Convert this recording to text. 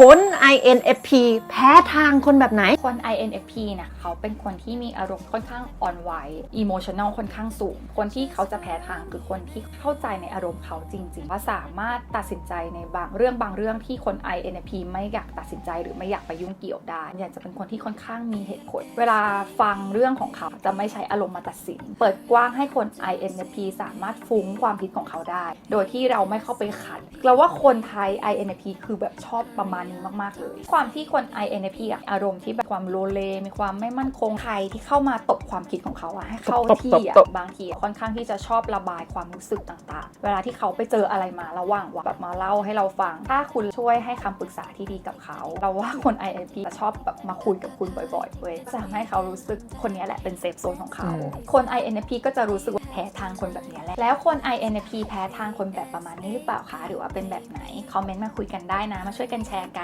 คน INFP แพ้ทางคนแบบไหน คน INFP เนี่ยเขาเป็นคนที่มีอารมณ์ค่อนข้างอ่อนไหว emotional ค่อนข้างสูง คนที่เขาจะแพ้ทางคือคนที่เข้าใจในอารมณ์เขาจริงๆว่าสามารถตัดสินใจในบางเรื่องบางเรื่องที่คน INFP ไม่อยากตัดสินใจหรือไม่อยากไปยุ่งเกี่ยวได้ อยากจะเป็นคนที่ค่อนข้างมีเหตุผล เวลาฟังเรื่องของเขาจะไม่ใช้อารมณ์มาตัดสิน เปิดกว้างให้คน INFP สามารถฟุ้งความคิดของเขาได้ โดยที่เราไม่เข้าไปขัดเราว่าคนไทย INFP คือแบบชอบประมาณนี้มากๆเลย ความที่คน INFP อะอารมณ์ที่แบบความโลเล มีความไม่มั่นคงใครที่เข้ามาตบความคิดของเขาอะให้เข้าตบที่ตบอะตบบางทีค่อนข้างที่จะชอบระบายความรู้สึกต่างๆ เวลาที่เขาไปเจออะไรมาระหว่างวันแบบมาเล่าให้เราฟัง ถ้าคุณช่วยให้คำปรึกษาที่ดีกับเขา เราว่าคน INFP จะชอบแบบมาคุยกับคุณบ่อยๆเว้ยจะทำให้เขารู้สึกคนนี้แหละเป็นเซฟโซนของเขาอืมคน INFP ก็จะรู้สึกว่าแพ้ทางคนแบบนี้แหละ แล้วคน INFP แพ้ทางคนแบบประมาณนี้หรือเปล่าคะ หรือว่าเป็นแบบไหน คอมเมนต์มาคุยกันได้นะ มาช่วยกันแชร์กัน